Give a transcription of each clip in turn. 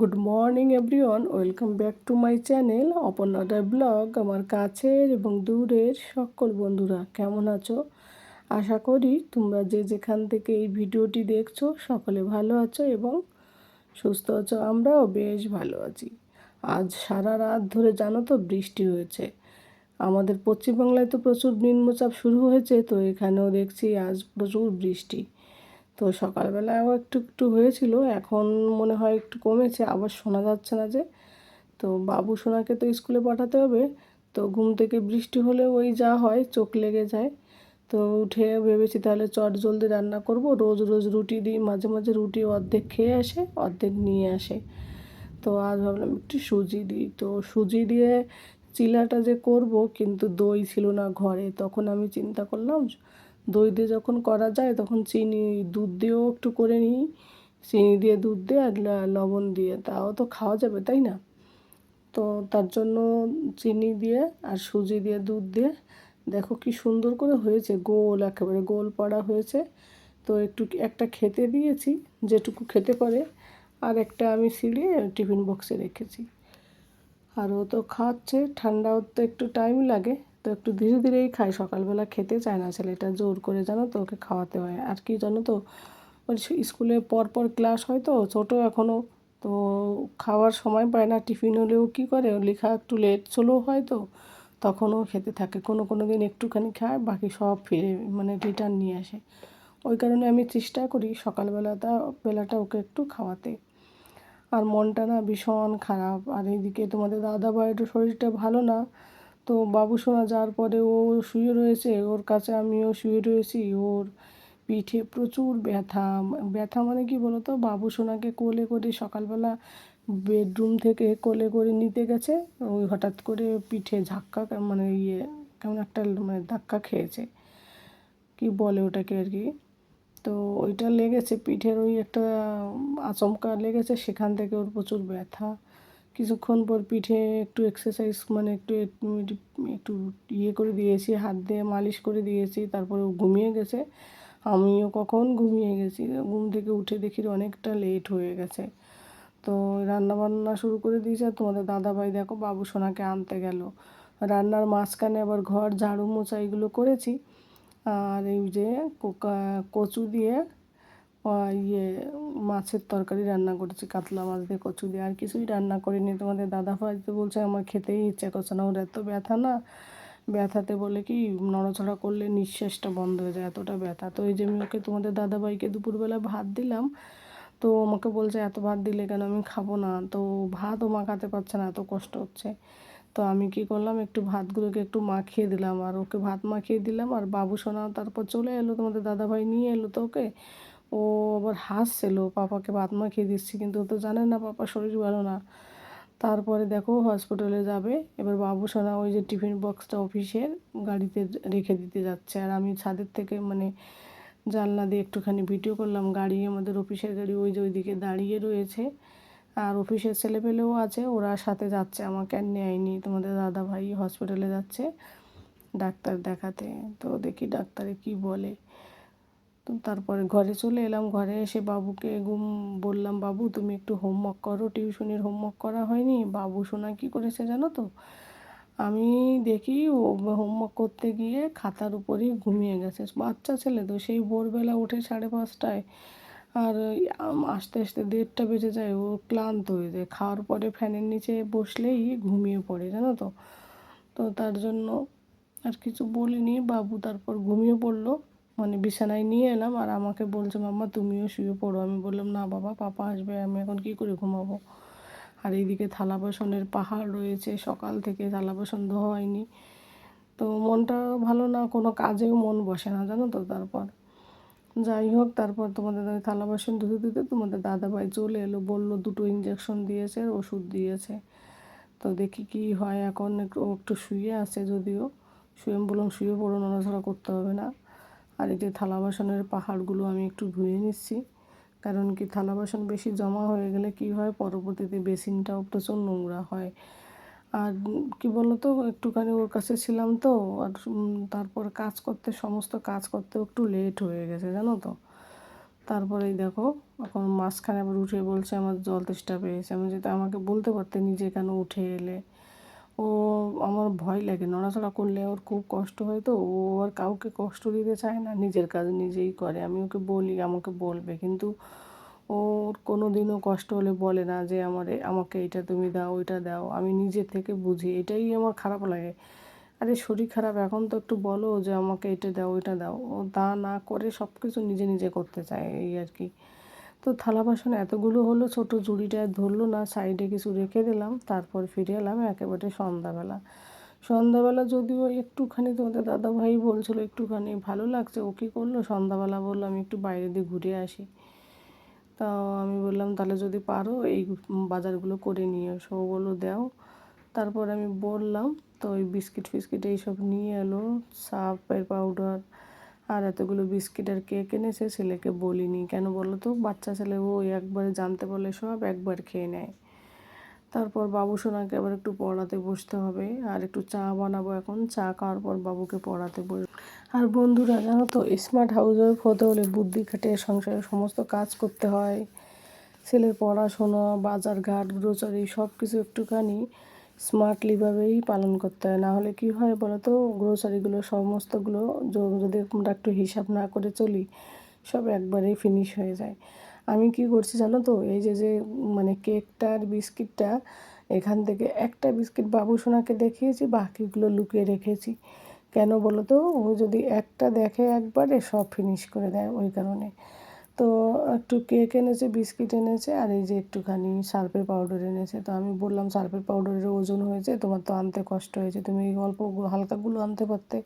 Good morning everyone welcome back to my channel অপর্ণাদা blog আমার কাছের এবং দূরের সকল বন্ধুরা, কেমন আছো? আশা করি তোমরা যে যেখান থেকে এই ভিডিওটি দেখছ, সকলে ভালো আছো এবং সুস্থ আছো। আমরাও বেশ ভালো আছি। আজ সারা রাত ধরে জানো তো বৃষ্টি হয়েছে। আমাদের পশ্চিমবাংলায় তো প্রচুর নিম্নচাপ শুরু হয়েছে, তো এখানেও দেখছি আজ প্রচুর বৃষ্টি। তো সকালবেলাও একটু একটু হয়েছিল, এখন মনে হয় একটু কমেছে, আবার শোনা যাচ্ছে না যে। তো বাবু সোনাকে তো স্কুলে পাঠাতে হবে, তো ঘুম থেকে বৃষ্টি হলে ওই যা হয়, চোখ লেগে যায়। তো উঠে ভেবেছি তাহলে চট জলদি রান্না করব, রোজ রোজ রুটি দিই, মাঝে মাঝে রুটি অর্ধেক খেয়ে আসে, অর্ধেক নিয়ে আসে। তো আজ ভাবলাম একটু সুজি দিই, তো সুজি দিয়ে চিলাটা যে করব, কিন্তু দই ছিল না ঘরে, তখন আমি চিন্তা করলাম দই দিয়ে যখন করা যায়, তখন চিনি, দুধ দিয়েও একটু করে নিই। চিনি দিয়ে দুধ দিয়ে আর লবণ দিয়ে, তাও তো খাওয়া যাবে, তাই না? তো তার জন্য চিনি দিয়ে আর সুজি দিয়ে দুধ দিয়ে দেখো কি সুন্দর করে হয়েছে, গোল একেবারে গোল পড়া হয়েছে। তো একটু একটা খেতে দিয়েছি, যেটুকু খেতে পারে, আর একটা আমি ছিঁড়িয়ে টিফিন বক্সে রেখেছি। আর ও তো খাচ্ছে ঠান্ডা হতে একটু টাইম লাগে। তো একটু ধীরে ধীরেই খাই। সকালবেলা খেতে চায় না ছেলেটা, জোর করে জানো তো ওকে খাওয়াতে হয়। আর কি জানো তো ওই স্কুলে পরপর ক্লাস হয় তো, ছোটো এখনও তো খাওয়ার সময় পায় না। টিফিন হলেও কী করে লেখা একটু লেট চলেও হয় তো তখনও খেতে থাকে। কোনো কোনো দিন একটুখানি খায়, বাকি সব ফিরে মানে রিটার্ন নিয়ে আসে। ওই কারণে আমি চেষ্টা করি সকালবেলাটা বেলাটা ওকে একটু খাওয়াতে। আর মনটা না ভীষণ খারাপ। আর এইদিকে তোমাদের দাদা ভাইয়ের শরীরটা ভালো না তো বাবু শোনা যাওয়ার পরে ও শুয়ে রয়েছে, ওর কাছে আমিও শুয়ে রয়েছি। ওর পিঠে প্রচুর ব্যথা। ব্যথা মানে কি বলতো? বাবু সোনাকে কোলে করে সকালবেলা বেডরুম থেকে কোলে করে নিতে গেছে। ওই হঠাৎ করে পিঠে ঝাক্কা মানে ইয়ে কেমন একটা মানে ধাক্কা খেয়েছে। কি বলে ওটাকে আর কি? তো ওইটা লেগেছে, পিঠের ওই একটা আচমকা লেগেছে, সেখান থেকে ওর প্রচুর ব্যথা। কিছুক্ষণ পর পিঠে একটু এক্সারসাইজ মানে একটু একটু ইয়ে করে দিয়েছি, হাত দিয়ে মালিশ করে দিয়েছি, তারপরে ঘুমিয়ে গেছে। আমিও কখন ঘুমিয়ে গেছি? ঘুম থেকে উঠে দেখি অনেকটা লেট হয়ে গেছে। তো রান্না বান্না শুরু করে দিয়েছে। আর তোমাদের দাদাভাই দেখো, বাবু সোনাকে আনতে গেল। রান্নার মাঝখানে আবার ঘর, ঝাড়ু মোছা এগুলো করেছি। আর এই যে কচু দিয়ে ইয়ে মাছের তরকারি রান্না করেছি, কাতলা মাছ দিয়ে কচু দিয়ে আর কিছুই রান্না করিনি। তোমাদের দাদা ভাই তো বলছে আমার খেতেই ইচ্ছে করছে না। ওর এত ব্যথা না? ব্যথাতে বলে কি, নড়াচড়া করলে নিঃশ্বাসটা বন্ধ হয়ে যায়, এতটা ব্যথা। তো এই যে আমি ওকে, তোমাদের দাদাভাইকে দুপুরবেলা ভাত দিলাম, তো আমাকে বলছে, এত ভাত দিলে কেন? আমি খাব না। তো ভাত ভাতও মাখাতে পারছে না, এত কষ্ট হচ্ছে। তো আমি কি করলাম, একটু ভাতগুলোকে একটু মাখিয়ে দিলাম, আর ওকে ভাত মাখিয়ে দিলাম, আর বাবু সোনা তারপর চলে এলো, তোমাদের দাদাভাই নিয়ে এলো তো ওকে। ও আবার হাসছিল, পাপাকে ভাত মাখিয়ে দিচ্ছি, কিন্তু ও তো জানে না পাপার শরীর ভালো না। তারপরে দেখো হসপিটালে যাবে, এবার বাবু সোনা ওই যে টিফিন বক্সটা অফিসের গাড়িতে রেখে দিতে যাচ্ছে। আর আমি ছাদের থেকে মানে জানলা দিয়ে একটুখানি ভিডিও করলাম, গাড়ি আমাদের অফিসের গাড়ি ওই যে ওইদিকে দাঁড়িয়ে রয়েছে। আর অফিসের ছেলেপেলেও আছে, ওরা সাথে যাচ্ছে, আমাকে আর নেয়নি। তোমাদের দাদা ভাই হসপিটালে যাচ্ছে, ডাক্তার দেখাতে। তো দেখি ডাক্তারে কি বলে। তো তারপরে ঘরে চলে এলাম। ঘরে এসে বাবুকে ঘুম বললাম, বাবু, তুমি একটু হোমওয়ার্ক করো। টিউশনির হোমওয়ার্ক করা হয়নি। বাবু শোনা কী করেছে জানো তো? আমি দেখি ও হোমওয়ার্ক করতে গিয়ে খাতার উপরেই ঘুমিয়ে গেছে। বাচ্চা ছেলে তো, সেই ভোরবেলা উঠে সাড়ে পাঁচটায় আর আস্তে আস্তে দেড়টা বেজে যায়। ও ক্লান্ত হয়ে যায়। খাওয়ার পরে ফ্যানের নিচে বসলেই ঘুমিয়ে পড়ে, জানো তো? তো তার জন্য আর কিছু বলিনি। বাবু তারপর ঘুমিয়ে পড়ল। মানে বিছানায় নিয়ে এলাম আর আমাকে বলছে, মাম্মা, তুমিও শুয়ে পড়ো। আমি বললাম, না বাবা, পাপা আসবে, আমি এখন কী করে ঘুমাবো? আর এইদিকে থালা বাসনের পাহাড় রয়েছে, সকাল থেকে থালা বাসন ধোয়া হয়নি। তো মনটা ভালো না, কোনো কাজেও মন বসে না, জানো তো, তারপর। যাই হোক, তারপর তোমাদের থালা বাসন ধুতে ধুতে তোমাদের দাদাভাই চলে এলো, বলল, দুটো ইঞ্জেকশন দিয়েছে ওষুধ দিয়েছে। তো দেখি কি হয়, এখন একটু একটু শুয়ে আছে যদিও। শুয়ে, বললাম, শুয়ে পড়ো, নড়াচড়া করতে হবে না। আর এই যে থালা বাসনের পাহাড়গুলো আমি একটু ধুয়ে নিচ্ছি। কারণ কি থালা বাসন বেশি জমা হয়ে গেলে কি হয়? পরবর্তীতে বেসিনটাও প্রচুর নোংরা হয়। আর কি বলতো? একটুখানি ওর কাছে ছিলাম তো, আর তারপর কাজ করতে, সমস্ত কাজ করতে একটু লেট হয়ে গেছে, জানো তো? তারপরেই দেখো, এখন মাঝখানে আবার উঠে বলছে, আমার জল তেষ্টা পেয়েছে। আমি যেটা আমাকে বলতে পারতে নিজে কেন উঠে এলে। ও আমার ভয় লাগে, নড়াচড়া করলে ওর খুব কষ্ট হয় তো, ও আর কাউকে কষ্ট দিতে চায় না, নিজের কাজ নিজেই করে, আমি ওকে বলি, আমাকে বলবে, কিন্তু ওর কোনো দিনও কষ্ট হলে বলে না যে আমার, আমাকে এটা তুমি দাও, ওইটা দাও, আমি নিজে থেকে বুঝি, এটাই আমার খারাপ লাগে। আরে শরীর খারাপ, এখন তো একটু বলো যে আমাকে এটা দাও, ওইটা দাও, ও তা না করে সব কিছু নিজে নিজে করতে চায়, এই আর কি। তো থালা বাসন এতগুলো হলো, ছোট ঝুড়িটা ধরলো না, সাইডে কিছু রেখে দিলাম, তারপর ফিরে এলাম একেবারে সন্ধ্যাবেলা। সন্ধ্যাবেলা যদিও একটুখানি তোমাদের দাদা ভাই বলছিল একটুখানি ভালো লাগছে, ও কী করল? সন্ধ্যাবেলা বলল, আমি একটু বাইরে দিয়ে ঘুরে আসি। তাও আমি বললাম, তাহলে যদি পারো, এই বাজারগুলো করে নিয়ে এসো। দাও। তারপর আমি বললাম, তো ওই বিস্কিট ফিস্কিট এইসব নিয়ে এলো, সাপের পাউডার আর এতগুলো বিস্কিট আর কেক এনেছে, ছেলেকে বলিনি। কেন বলো তো? বাচ্চা ছেলে, ও একবারে জানতে বলে সব একবার খেয়ে নেয়। তারপর বাবু সোনাকে আবার একটু পড়াতে বসতে হবে। আর একটু চা বানাবো এখন। চা খাওয়ার পর বাবুকে পড়াতে বস আর বন্ধুরা, জানো তো? স্মার্ট হাউস ওয়াইফ হতে হলে বুদ্ধি খাটিয়ে সংসারের সমস্ত কাজ করতে হয়। ছেলের পড়াশোনা বাজার ঘাট গ্রোসারি সব কিছু একটুখানি স্মার্টলিভাবেই পালন করতে হয়। না হলে কি হয় বলো তো গ্রোসারিগুলো সমস্তগুলো যদি আমরা একটু হিসাব না করে চলি, সব একবারেই ফিনিশ হয়ে যায়। আমি কি করছি জানো তো, এই যে যে মানে কেকটা আর বিস্কিটটা, এখান থেকে একটা বিস্কিট বাবু সোনাকে দেখিয়েছি, বাকিগুলো লুকিয়ে রেখেছি। কেন বলো তো ও যদি একটা দেখে একবারে সব ফিনিশ করে দেয় ওই কারণে। তো একটু কেক এনেছে বিস্কিট এনেছে, আর এই যে একটুখানি সার্ফের পাউডার এনেছে। তো আমি বললাম, সার্ফের পাউডারের ওজন হয়েছে, তোমার তো আনতে কষ্ট হয়েছে। তুমি এই অল্প হালকাগুলো আনতে পারতে।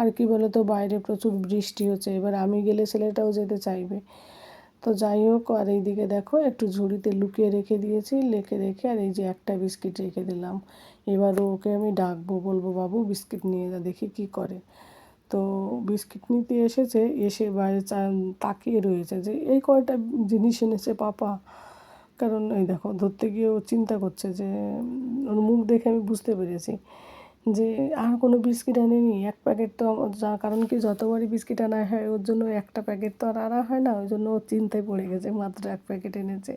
আর কি বলো তো বাইরে প্রচুর বৃষ্টি হচ্ছে। এবার আমি গেলে ছেলেটাও যেতে চাইবে। তো যাই হোক, আর এইদিকে দেখো, একটু ঝুড়িতে লুকিয়ে রেখে দিয়েছি, লেখে রেখে আর এই যে একটা বিস্কিট রেখে দিলাম। এবার ওকে আমি ডাকবো, বলব, বাবু বিস্কিট নিয়ে যা, দেখি কি করে। তো বিস্কিট নিতে এসেছে, এসে বাইরে তাকিয়ে রয়েছে যে, এই কয়টা জিনিস এনেছে পাপা? কারণ এই দেখো, ধরতে গিয়ে ও চিন্তা করছে যে, ওর মুখ দেখে আমি বুঝতে পেরেছি যে, আর কোনো বিস্কিট আনেনি। এক প্যাকেট তো যা কারণ কি যতবারই বিস্কিট আনা হয়, ওর জন্য একটা প্যাকেট তো আর আনা হয় না, ওই জন্য ও চিন্তায় পড়ে গেছে, মাত্র এক প্যাকেট এনেছে।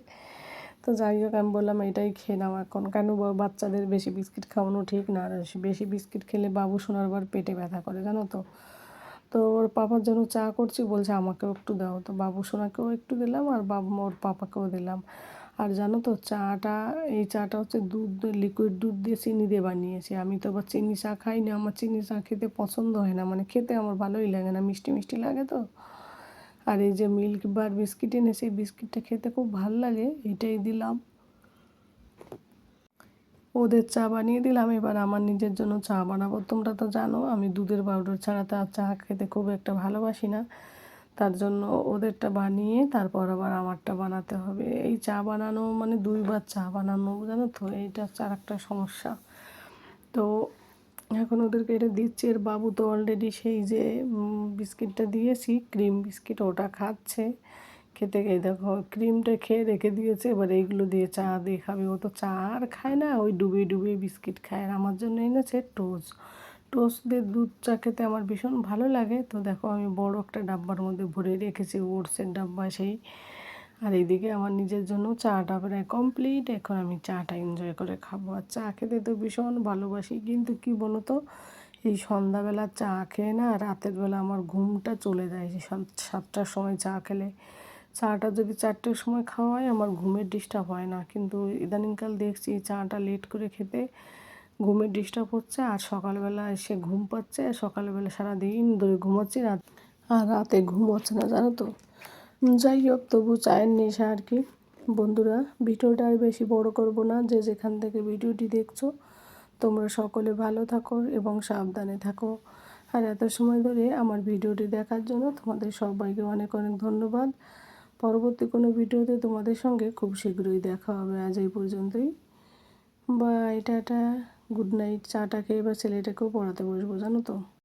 তো যাই হোক, আমি বললাম এটাই খেয়ে নাও এখন। কেন বাচ্চাদের বেশি বিস্কিট খাওয়ানো ঠিক না? বেশি বিস্কিট খেলে বাবু শোনার বার পেটে ব্যথা করে, জানো তো? তো ওর পাপার জন্য চা করছি বলছে আমাকেও একটু দাও। তো বাবু সোনাকেও একটু দিলাম আর বাবু, ওর পাপাকেও দিলাম। আর জানো তো, চাটা, এই চাটা হচ্ছে দুধ লিকুইড দুধ দিয়ে চিনি দিয়ে বানিয়েছি। আমি তো আবার চিনি চা খাই না, আমার চিনি চা খেতে পছন্দ হয় না। মানে খেতে আমার ভালোই লাগে না। মিষ্টি মিষ্টি লাগে তো? আর এই যে মিল্ক বার বিস্কিট এনে সেই বিস্কিটটা খেতে খুব ভালো লাগে, এটাই দিলাম। ওদের চা বানিয়ে দিলাম, এবার আমার নিজের জন্য চা বানাবো। তোমরা তো জানো, আমি দুধের পাউডার ছাড়া তো আর চা খেতে খুব একটা ভালোবাসি না। তার জন্য ওদেরটা বানিয়ে তারপর আবার আমারটা বানাতে হবে। এই চা বানানো মানে দুইবার চা বানানো, জানো তো? এইটা আর একটা সমস্যা। তো এখন ওদেরকে এটা দিচ্ছি, এর বাবু তো অলরেডি সেই যে বিস্কিটটা দিয়েছি ক্রিম বিস্কিট ওটা খাচ্ছে। খেতে গিয়ে দেখো ক্রিমটা খেয়ে রেখে দিয়েছে, এবার এইগুলো দিয়ে চা দিয়ে খাবে। ও তো চা আর খায় না, ওই ডুবিয়ে ডুবিয়ে বিস্কিট খায়। আর আমার জন্য এনেছে টোস্ট টোস্ট দিয়ে দুধ চা খেতে আমার ভীষণ ভালো লাগে। তো দেখো, আমি বড় একটা ডাব্বার মধ্যে ভরে রেখেছি, ওটসের ডাব্বা সেই আর এইদিকে আমার নিজের জন্য চাটা প্রায় কমপ্লিট এখন আমি চাটা এনজয় করে খাব। আর চা খেতে তো ভীষণ ভালোবাসি, কিন্তু কি বলো তো এই সন্ধ্যাবেলা চা খেয়ে না রাতের বেলা আমার ঘুমটা চলে যায় সাতটার সময় চা খেলে। চাটা যদি চারটের সময় খাওয়া হয়, আমার ঘুমের ডিস্টার্ব হয় না। কিন্তু ইদানিংকাল দেখছি চাটা লেট করে খেতে ঘুমের ডিস্টার্ব হচ্ছে, আর সকালবেলা এসে ঘুম পাচ্ছে, আর সকালবেলা সারাদিন ধরে ঘুমাচ্ছি, রাত আর রাতে ঘুম হচ্ছে না, জানো তো? যাই হোক তবু চায়ের নেশা আর কি। বন্ধুরা, ভিডিওটা আর বেশি বড় করব না। যে যেখান থেকে ভিডিওটি দেখছ, তোমরা সকলে ভালো থাকো এবং সাবধানে থাকো। আর এত সময় ধরে আমার ভিডিওটি দেখার জন্য তোমাদের সবাইকে অনেক অনেক ধন্যবাদ। পরবর্তী কোনো ভিডিওতে তোমাদের সঙ্গে খুব শীঘ্রই দেখা হবে। আজ এই পর্যন্তই। By tata. গুড নাইট চাটা খেয়ে এবার ছেলেটাকেও পড়াতে বসবো, জানো তো?